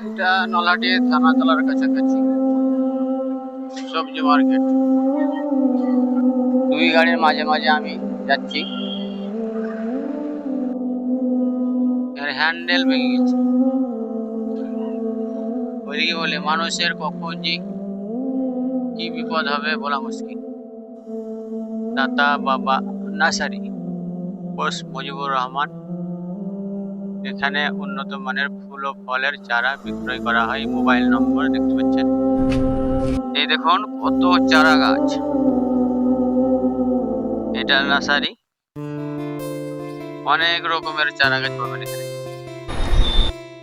এটা নলাটি থানাতলার কাছাকাছি। সবজি মার্কেট। দুই গাড়ির মাঝে মাঝে আমি যাচ্ছি। এর হ্যান্ডেল ভেঙে গেছে। ওইদিকে বলে, মানুষের কখন যে কি বিপদ হবে বলা মুশকিল। দাতা বাবা নার্সারি কোর্স মুজিবুর রহমান। এখানে উন্নত মানের ফুল ও ফলের চারা বিক্রয় করা হয়। মোবাইল নম্বর দেখতে পাচ্ছেন। এই দেখুন, কত চারা গাছ। এটা নার্সারি। অনেক রকমের চারা গাছ পাবেন এখানে।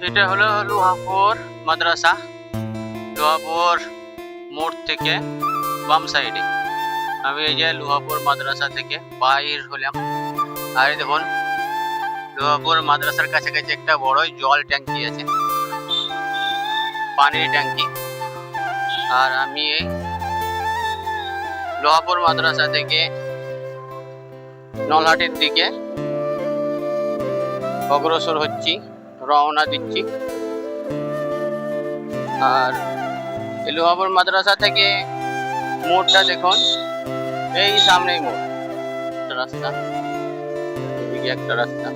এটা হলো লোহাপুর মাদ্রাসা। লোহাপুর মোড় থেকে বাম সাইডে। আমি এই যে লোহাপুর মাদ্রাসা থেকে বাইর হলাম। আর দেখুন লোহাপুর মাদ্রাসার কাছাকাছি একটা বড় জল ট্যাঙ্কি আছে। পানির ট্যাঙ্কি। আর আমি এই লোহাপুর মাদ্রাসা থেকে নলহাটির দিকে অগ্রসর হচ্ছি, রওনা দিচ্ছি। আর এই লোহাপুর মাদ্রাসা থেকে মোড়টা দেখুন, এই সামনেই মোড়। রাস্তা একটা রাস্তা।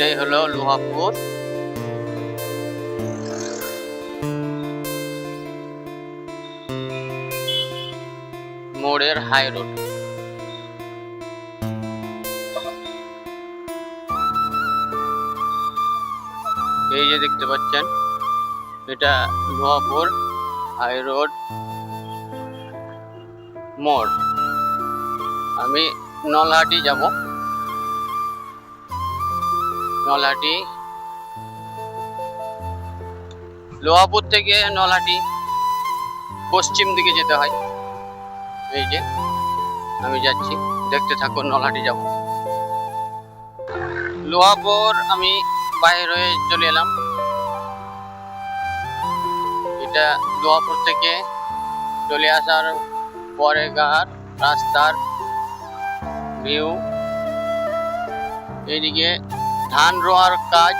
এটাই হলো লোহাপুর মোড়ের হাই রোড এই যে দেখতে পাচ্ছেন, এটা লোহাপুর হাই রোড মোড়। আমি নলহাটি যাব। নলহাটি লোহাপুর থেকে নলহাটি পশ্চিম দিকে যেতে হয়। এই যে, আমি যাচ্ছি। দেখতে থাকুন নলহাটি যাব। লোহাপুর, আমি বাইরে হয়ে চলে এলাম। এটা লোহাপুর থেকে চলে আসার পরে গার রাস্তার ভিউ। এইদিকে ধান রোয়ার কাজ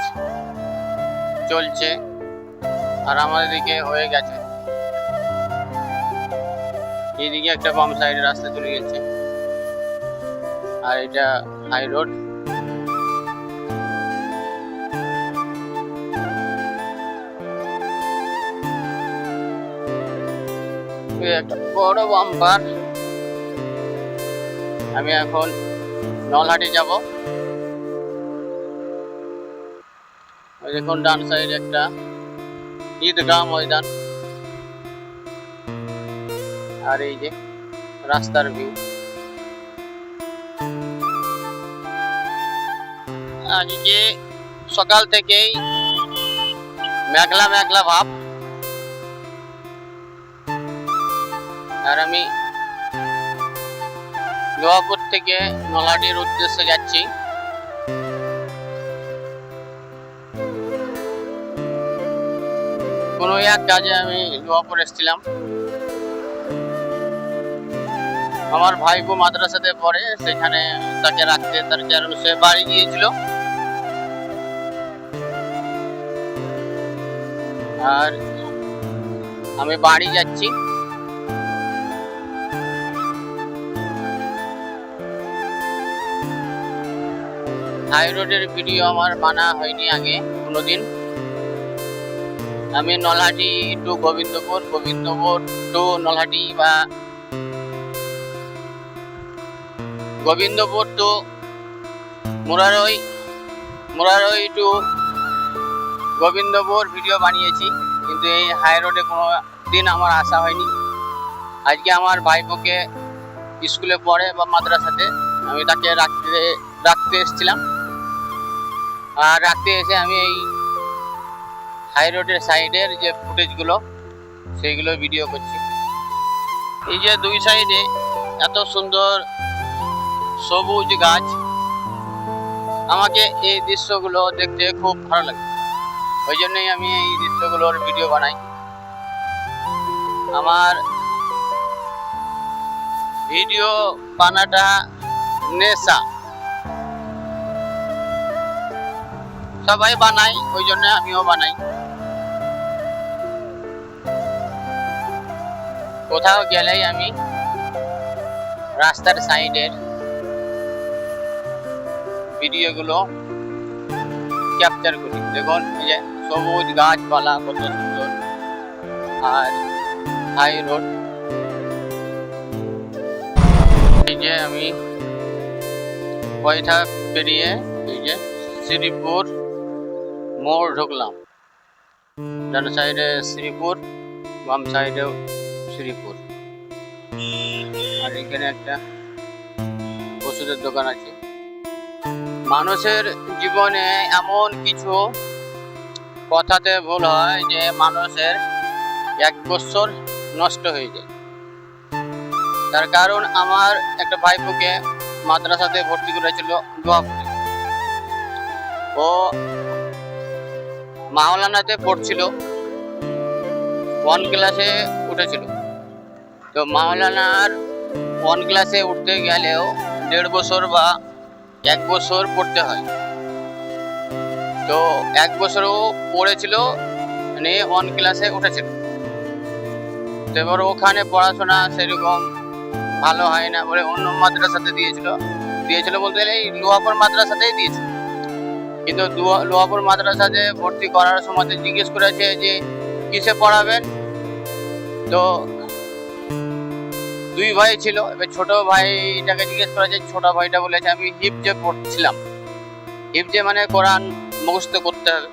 চলছে আর আমাদের দিকে হয়ে গেছে। এইদিকে একটা বাম সাইডে রাস্তা চলে গেছে। আর এটা হাই রোড একটা বড় বাম্পার আমি এখন নলহাটি যাব। দেখুন ডান সাইড একটা ঈদগাহ ময়দান। আর এই যে রাস্তার ভিউ আজকে সকাল থেকেই মেঘলা মেঘলা ভাব। আর আমি লোহাপুর থেকে নলাটির উদ্দেশ্যে যাচ্ছি। এক কাজে আমি লোহাপুর এসেছিলাম। আমার ভাইপো মাদ্রাসাতে পড়ে, সেখানে তাকে রাখতে তার কারণ সে বাড়ি গিয়েছিল। আর আমি বাড়ি যাচ্ছি। হাই রোডের ভিডিও আমার বানা হয়নি আগে, কোনোদিন। আমি নলহাটি টু গোবিন্দপুর গোবিন্দপুর টু নলহাটি বা Gobindapur to Murarai Murarai to Gobindapur video বানিয়েছি, কিন্তু এই হাই রোডে কোনো দিন আমার আসা হয়নি। আজকে আমার ভাইপোকে স্কুলে পড়ে বা মাদ্রাসাতে, আমি তাকে রাখতে রাখতে এসেছিলাম। আর রাখতে এসে আমি এই হাই রোডের সাইডের যে ফুটেজগুলো সেইগুলো ভিডিও করছি। এই যে দুই সাইডে এত সুন্দর সবুজ গাছ, আমাকে এই দৃশ্যগুলো দেখতে খুব ভালো লাগে। ওই জন্যই আমি এই দৃশ্যগুলোর ভিডিও বানাই। আমার ভিডিও বানাটা নেশা। সবাই বানাই ওই জন্য আমিও বানাই। কোথাও গেলেই আমি রাস্তার সাইডের ভিডিওগুলো ক্যাপচার করি। দেখুন যে সবুজ গাছপালা, কত সুন্দর। আর হাই রোড এই যে আমি বৈঠা পেরিয়ে এই যে শ্রীপুর মোড় ঢুকলাম। ডান সাইডে শ্রীপুর, বাম সাইডেও শ্রীপুর আর এখানে একটা ওষুধের দোকান আছে। মানুষের জীবনে এমন কিছু কথাতে ভুল হয় যে মানুষের এক বছর নষ্ট হয়ে যায়। তার কারণ আমার একটা ভাইপোকে মাদ্রাসাতে ভর্তি করেছিল দোয়াপুরে। ও মাওলানাতে পড়ছিল। ওয়ান ক্লাসে উঠেছিল। তো মাওলানার ওয়ান ক্লাসে উঠতে গেলেও দেড় বছর বা এক বছর পড়তে হয়। তো এক বছরও পড়েছিল মানে ওয়ান ক্লাসে উঠেছিল। তো এবার ওখানে পড়াশোনা সেরকম ভালো হয় না বলে অন্য মাদ্রাসাতে দিয়েছিল। দিয়েছিল বলতে গেলে এই লোহাপুর মাদ্রাসাতেই দিয়েছিল। কিন্তু লোহাপুর মাদ্রাসাতে ভর্তি করার সময় জিজ্ঞেস করেছে যে কিসে পড়াবেন? তো দুই ভাই ছিল, এবার ছোট ভাইটাকে জিজ্ঞেস করা করেছে ছোট ভাইটা বলেছে, আমি হিপজে পড়ছিলাম। হিপজে মানে কোরআন মুখস্থ করতে হবে।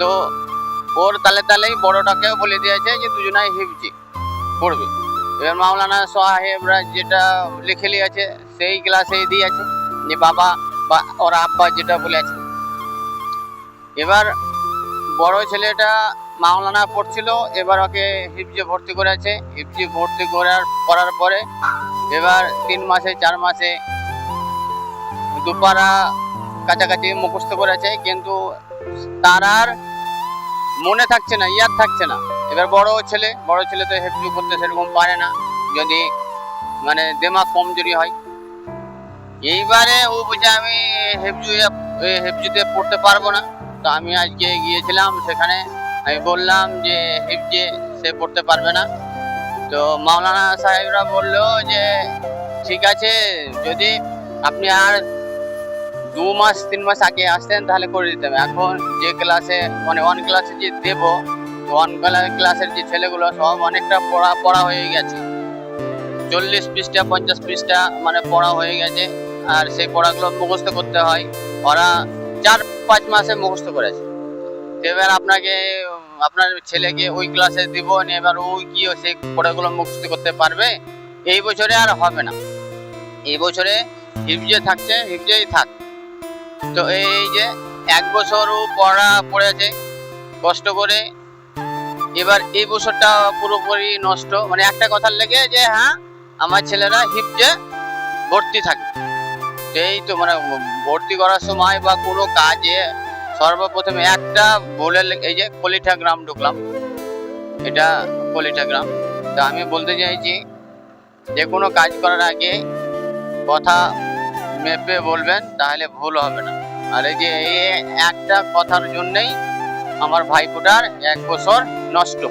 তো ওর তালে তালেই বড়টাকেও বলে দিয়েছে যে, দুজনাই হিপজে পড়বে। এবার মাওলানা সাহেবরা যেটা লিখে লিয়েছে, সেই ক্লাসেই দিয়েছে যে, বাবা বা ওর আব্বা যেটা বলেছে। এবার বড় ছেলেটা মাওলানা পড়ছিল, এবার ওকে হিপজে ভর্তি করেছে। হিপজে ভর্তি করার করার পরে এবার তিন মাসে, চার মাসে দুপারা কাছাকাছি মুখস্থ করেছে, কিন্তু তার আর মনে থাকছে না, ইয়াদ থাকছে না। এবার বড় ছেলে বড় ছেলে তো হেফজু করতে সেরকম পারে না, যদি মানে দেমাগ কমজোরি হয়। এইবারে ও বুঝে আমি হেফজু হেফজুতে পড়তে পারব না। তো আমি আজকে গিয়েছিলাম সেখানে আমি বললাম যে হেফজে সে পড়তে পারবে না। তো মাওলানা সাহেবরা বলল যে, ঠিক আছে, যদি আপনি আর দু মাস, তিন মাস আগে আসতেন, তাহলে করে দিতাম। এখন যে ক্লাসে মানে ওয়ান ক্লাসে যে দেবো ওয়ান ক্লাসের যে ছেলেগুলো সব অনেকটা পড়া পড়া হয়ে গেছে। চল্লিশ পৃষ্ঠা, পঞ্চাশ পৃষ্ঠা মানে পড়া হয়ে গেছে। আর সেই পড়াগুলো মুখস্থ করতে হয়। ওরা চার, পাঁচ মাসে মুখস্থ করেছে। এবার আপনাকে, আপনার ছেলেকে ওই ক্লাসে দিব এবার ওই কি সেই পড়াগুলো মুখস্থ করতে পারবে। এই বছরে আর হবে না। এই বছরে হিপজে থাকছে হিপজেই থাক। তো এই যে এক বছরও পড়া, পড়েছে, কষ্ট করে, এবার এই বছরটা পুরোপুরি নষ্ট। মানে একটা কথার লেগে যে হ্যাঁ আমার ছেলেরা হিপজে ভর্তি থাকে। এই তো মানে ভর্তি করার সময় বা কোনো কাজে সর্বপ্রথমে একটা বলে এই যে কলিঠা গ্রাম ঢুকলাম। এটা কলিঠা গ্রাম। তো আমি বলতে চাইছি, যে কোনো কাজ করার আগে কথা মেপে বলবেন, তাহলে ভুল হবে না। আর এই যে এই একটা কথার জন্যেই আমার ভাইফোঁটার এক বছর নষ্ট।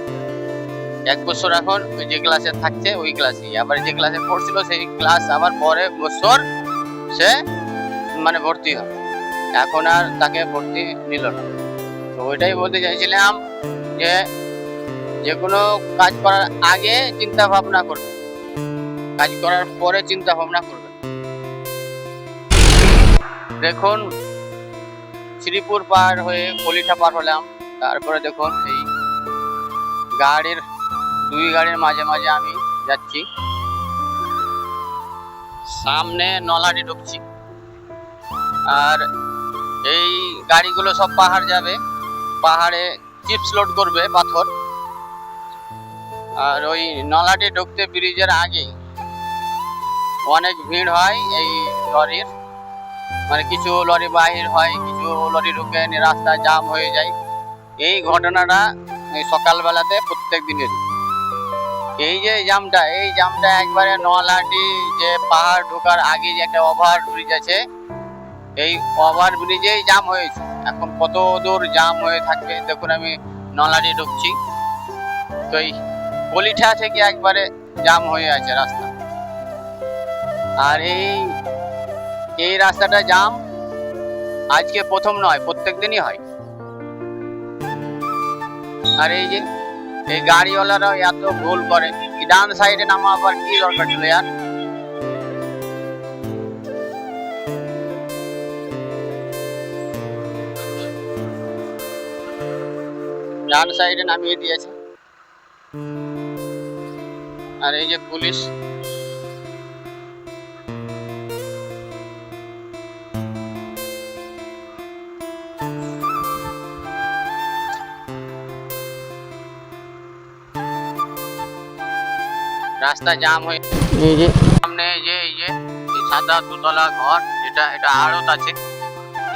এক বছর এখন ওই যে ক্লাসে থাকছে, ওই ক্লাসে আবার যে ক্লাসে পড়ছিল, সেই ক্লাস আবার পরে বছর সে মানে ভর্তি হবে। এখন আর তাকে ভর্তি নিল না। তো ওইটাই বলতে চাইছিলাম যে যে কোনো কাজ করার আগে চিন্তা ভাবনা করবে। কাজ করার পরে চিন্তা ভাবনা করবে। দেখুন, শ্রীপুর পার হয়ে কলিঠা পার হলাম। তারপরে দেখুন এই গাড়ির, দুই গাড়ির মাঝে মাঝে আমি যাচ্ছি। সামনে নলাটি ঢুকছি। আর এই গাড়িগুলো সব পাহাড় যাবে। পাহাড়ে চিপস লোড করবে পাথর। আর ওই নলাটি ঢুকতে ব্রিজের আগে অনেক ভিড় হয় এই লরির। মানে কিছু লরি বাহির হয়, কিছু লরি ঢুকে রাস্তা জাম হয়ে যায়। এই ঘটনাটা এই সকালবেলাতে প্রত্যেক দিনের। এই যে জামটা, এই জামটা একবারে নলাটি যে পাহাড় ঢোকার আগে যে একটা ওভার ব্রিজ আছে এই ওভার ব্রিজেই জাম হয়েছে। এখন কত দূর জাম হয়ে থাকবে, দেখুন আমি নলাটি ঢুকছি। তো এই গলিঠা থেকে একবারে জাম হয়ে আছে রাস্তা। আর এই এই রাস্তাটা জাম আজকে প্রথম নয়, প্রত্যেক দিনই হয়। আর এই যে, এই গাড়িওয়ালারাও এত ভুল করে। ডান সাইডে নামা আবার কি দরকার ছিল, ইয়ার? ডান সাইডে নামিয়ে দিয়েছে। আর এই যে পুলিশ। রাস্তা জাম হয়ে এই যে। সামনে এই যে এই যে এই সাদা দুতলা ঘর এটা এটা আড়ত আছে।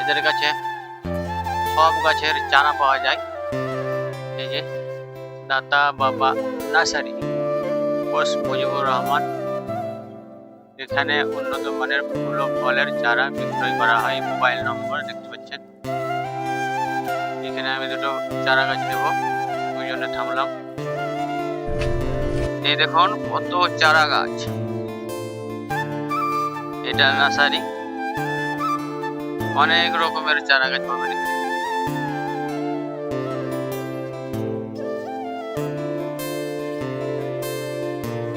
এদের কাছে সব গাছের চারা পাওয়া যায়। এই যে দাতা বাবা, নার্সারি কোর্স মুজিবুর রহমান। এখানে উন্নত মানের ফুল ও ফলের চারা বিক্রয় করা হয়। মোবাইল নম্বর দেখতে পাচ্ছেন। এখানে আমি দুটো চারা গাছ নেব ওই থামলাম। এই দেখুন, কত চারা গাছ। এটা নার্সারি। অনেক রকমের চারা গাছ পাবেন এখানে।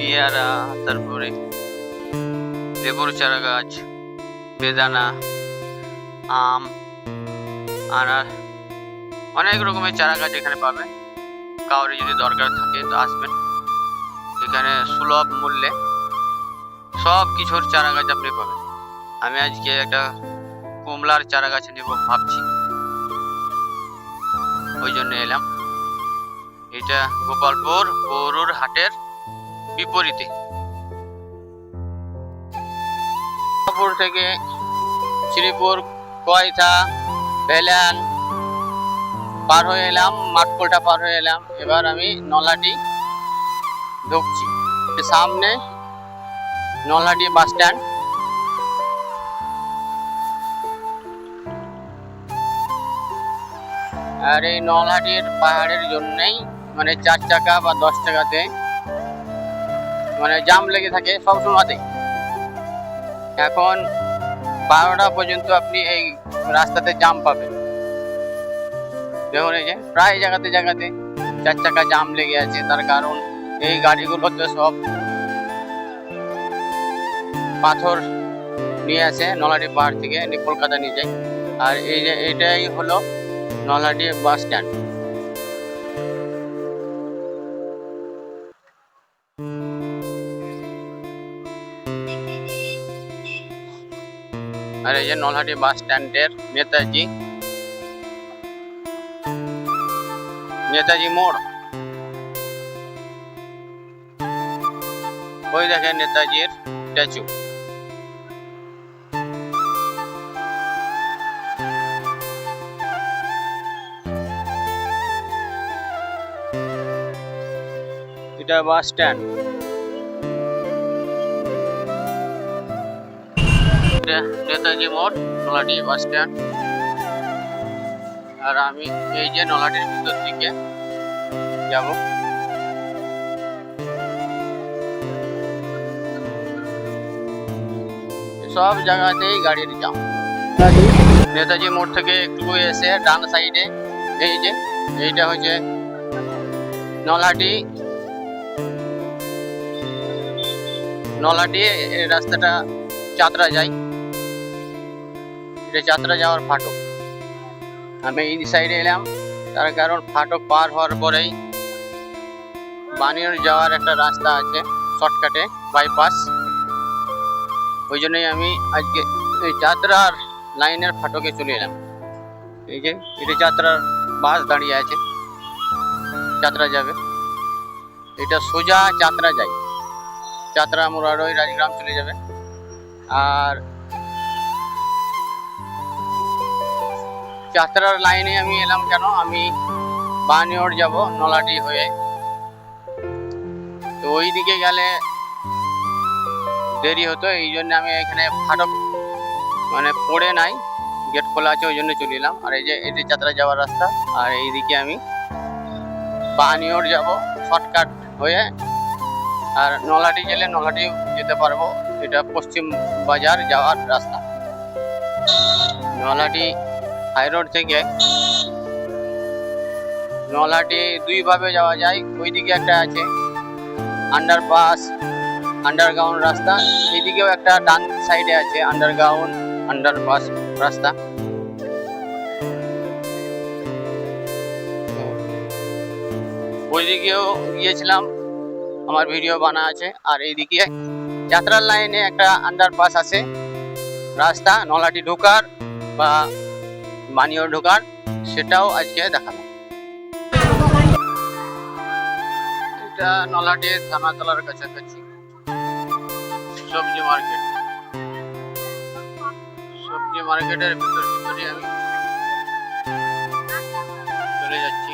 পেয়ারা, তারপরে লেবুর চারা গাছ বেদানা, আম আনার অনেক রকমের চারা গাছ এখানে পাবেন কাউরি যদি দরকার থাকে তো আসবেন। এখানে সুলভ মূল্যে সব কিছুর চারা গাছ আপনি পাবেন। আমি আজকে একটা কমলার চারা গাছ নেব ভাবছি। ওই জন্য এলাম। এটা গোপালপুর গরুর হাটের বিপরীতে। থেকে শ্রীপুর কয়থা ভেলান পার হয়ে এলাম, মাঠকোলটা পার হয়ে এলাম। এবার আমি নলাটি ঢুকছি। সামনে নলহাটি বাস স্ট্যান্ড। আর এই নলহাটির পাহাড়ের জন্যেই মানে চার চাকা বা দশ টাকাতে মানে জাম লেগে থাকে সব সময়তে এখন বারোটা পর্যন্ত আপনি এই রাস্তাতে জাম পাবেন। দেখুন এই যে, প্রায় জায়গাতে জায়গাতে চার চাকা জাম লেগে আছে, তার কারণ এই গাড়িগুলো তো সব পাথর নিয়ে আসে নলাটি পাহাড় থেকে কলকাতা নিয়ে যায়। আর এই যে, এটাই হলো নলাটি বাস স্ট্যান্ড। আর এই যে নলহাটি বাস স্ট্যান্ডের নেতাজি। নেতাজি মোড়। ওই দেখেন নেতাজির স্ট্যাচু। এটা বাস স্ট্যান্ড। এটা নেতাজি মোড় নলাটি বাস স্ট্যান্ড। আর আমি এই যে নলাটির ভিতর দিকে যাব। সব জায়গাতেই গাড়ির জাম নেতাজি মোড় থেকে একটু এসে ডান সাইডে এই যে, এইটা হচ্ছে নলহাটি নলহাটি রাস্তাটা চাতরা যায়। এটা যাত্রা যাওয়ার ফাটক। আমি এই সাইডে এলাম, তার কারণ ফাটক পার হওয়ার পরেই বানিয়র যাওয়ার একটা রাস্তা আছে, শর্টকাটে বাইপাস ওই জন্যই আমি আজকে এই যাত্রার লাইনের ফাটকে চলে এলাম। এই যে এটা যাত্রার বাস দাঁড়িয়ে আছে, যাত্রা যাবে। এটা সোজা যাত্রা যায়। যাত্রা মুরারই রাজগ্রাম চলে যাবে। আর যাত্রার লাইনে আমি এলাম কেন? আমি বানিয়র যাব, নলাটি হয়ে। তো ওই দিকে গেলে দেরি হতো, এই জন্য আমি এখানে ফাটক মানে পড়ে নাই, গেট খোলা আছে, ওই জন্য চলে এলাম। আর এই যে এটি যাত্রা যাওয়ার রাস্তা, আর এইদিকে আমি বানিওর যাব, শর্টকাট হয়ে। আর নলাটি গেলে নলাটি যেতে পারব, এটা পশ্চিম বাজার যাওয়ার রাস্তা। নলাটি হাই রোড থেকে। নলাটি দুইভাবে যাওয়া যায়। ওইদিকে একটা আছে আন্ডারপাস আন্ডারগ্রাউন্ড রাস্তা। এইদিকেও একটা ডান সাইডে আছে আন্ডারগ্রাউন্ড আন্ডারপাস রাস্তা। ওইদিকেও গিয়েছিলাম। আমার ভিডিও বানা আছে। আর এইদিকে যাত্রার লাইনে একটা আন্ডারপাস আছে। রাস্তা, নলাটি ঢোকার বা বানিয়ে ঢোকার, সেটাও আজকে দেখালাম এটা নলাটি থানাতলার কাছাকাছি, সবজি মার্কেট। সবজি মার্কেটের ভিতর ভিতরে আমি চলে যাচ্ছি।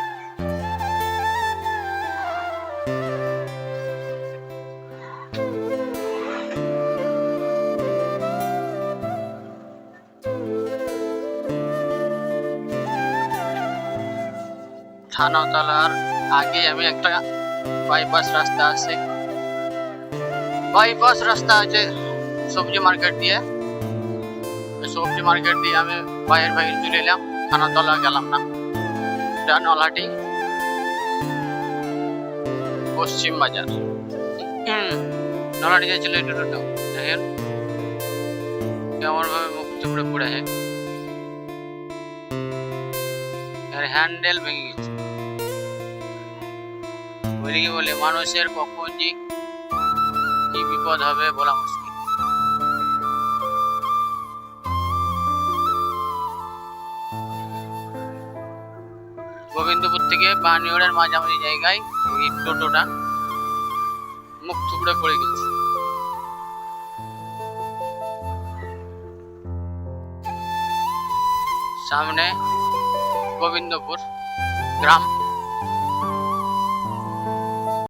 থানাতলার আগে আমি একটা বাইপাস রাস্তা আছে। বাইপাস রাস্তা আছে সবজি মার্কেট দিয়ে। সবজি মার্কেট দিয়ে আমি বাইরের বাইরে চলে এলাম থানাতলা গেলাম না। এটা নলাটি। পশ্চিম বাজার। নলাটি যাচ্ছিল একটু টোটো দেখেন কেমন ভাবে মুখ চুপড়ে পড়ে হ্যান্ডেল ভেঙে গেছে। বলি বলে মানুষের কখন যে কি বিপদ হবে বলা মুশকিল। গোবিন্দপুর থেকে বানিওড়ের মাঝামাঝি জায়গায় এই টোটোটা মুখ থুবড়ে পড়ে গেছে। সামনে গোবিন্দপুর গ্রাম।